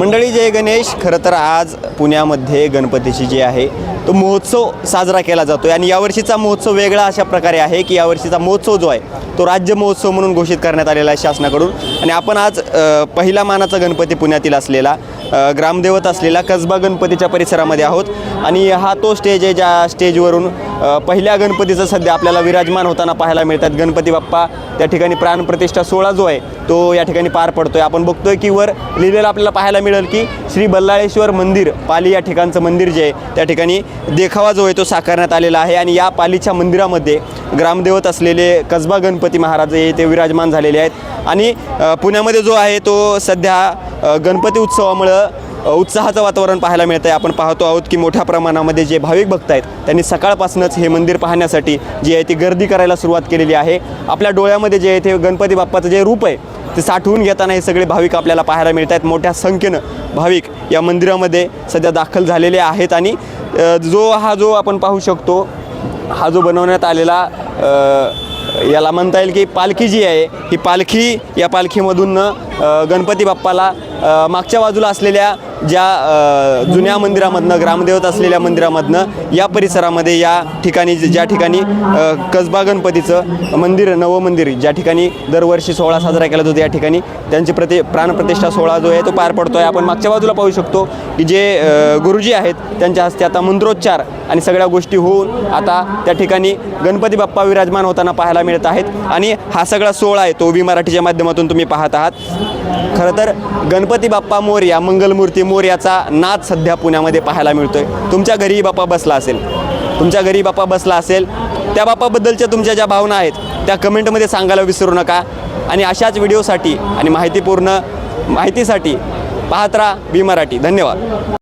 मंडळी जय गणेश. खरं तर आज पुण्यामध्ये गणपतीची जी आहे तो महोत्सव साजरा केला जातो आणि यावर्षीचा महोत्सव वेगळा अशा प्रकारे आहे की यावर्षीचा महोत्सव जो आहे तो राज्य महोत्सव म्हणून घोषित करण्यात आलेला आहे शासनाकडून. आणि आपण आज पहिला मानाचा गणपती पुण्यातील असलेला ग्रामदेवत असलेला कसबा गणपतीच्या परिसरामध्ये आहोत. आणि हा तो स्टेज आहे ज्या स्टेजवरून पहिल्या गणपतीचं सध्या आपल्याला विराजमान होताना पाहायला मिळतात. गणपती बाप्पा त्या ठिकाणी प्राणप्रतिष्ठा सोहळा जो आहे तो या ठिकाणी पार पडतोय. आपण बघतोय की वर लिहिलेलं आपल्याला पाहायला मिळेल की श्री बल्लाळेश्वर मंदिर पाली या ठिकाणचं मंदिर जे आहे त्या ठिकाणी देखावा जो आहे तो साकारण्यात आलेला आहे. आणि या पालीच्या मंदिरामध्ये ग्रामदेवत असलेले कसबा गणपती महाराज हे ते विराजमान झालेले आहेत. आणि पुण्यामध्ये जो आहे तो सध्या गणपती उत्सवामुळं उत्साहाचं वातावरण पाहायला मिळतं आहे आपण पाहतो आहोत की मोठ्या प्रमाणामध्ये जे भाविक भक्त आहेत त्यांनी सकाळपासूनच हे मंदिर पाहण्यासाठी जी आहे ती गर्दी करायला सुरुवात केलेली आहे. आपल्या डोळ्यामध्ये जे आहे ते गणपती बाप्पाचं जे रूप आहे ते साठवून घेताना हे सगळे भाविक आपल्याला पाहायला मिळत आहेत. मोठ्या संख्येनं भाविक या मंदिरामध्ये सध्या दाखल झालेले आहेत आणि जो हा जो आपण पाहू शकतो हा जो बनवण्यात आलेला याला म्हणता येईल की पालखी जी आहे ही पालखी या पालखीमधून गणपती बाप्पाला मागच्या बाजूला असलेल्या ज्या जुन्या मंदिरामधनं ग्रामदेवत असलेल्या मंदिरामधनं या परिसरामध्ये या ठिकाणी ज्या ठिकाणी कसबा गणपतीचं मंदिर नवं मंदिर ज्या ठिकाणी दरवर्षी सोहळा साजरा केला जातो या ठिकाणी त्यांची प्रति प्राणप्रतिष्ठा सोहळा जो आहे तो पार पडतो आहे आपण मागच्या बाजूला पाहू शकतो की जे गुरुजी आहेत त्यांच्या हस्ते आता मंत्रोच्चार आणि सगळ्या गोष्टी होऊन आता त्या ठिकाणी गणपती बाप्पा विराजमान होताना पाहायला मिळत आहेत. आणि हा सगळा सोहळा आहे तो उभी मराठीच्या माध्यमातून तुम्ही पाहत आहात. खरं तर गणप गणपती बाप्पा मोर्या मंगलमूर्ती मोर्याचा नाद सध्या पुण्यामध्ये पाहायला मिळतोय. तुमच्या घरी बाप्पा बसला असेल. तुमच्या घरी बाप्पा बसला असेल. त्या बाप्पाबद्दलच्या तुमच्या ज्या भावना आहेत त्या कमेंटमध्ये सांगायला विसरू नका. आणि अशाच व्हिडिओसाठी आणि माहितीपूर्ण माहितीसाठी पाहत राहा बी मराठी. धन्यवाद.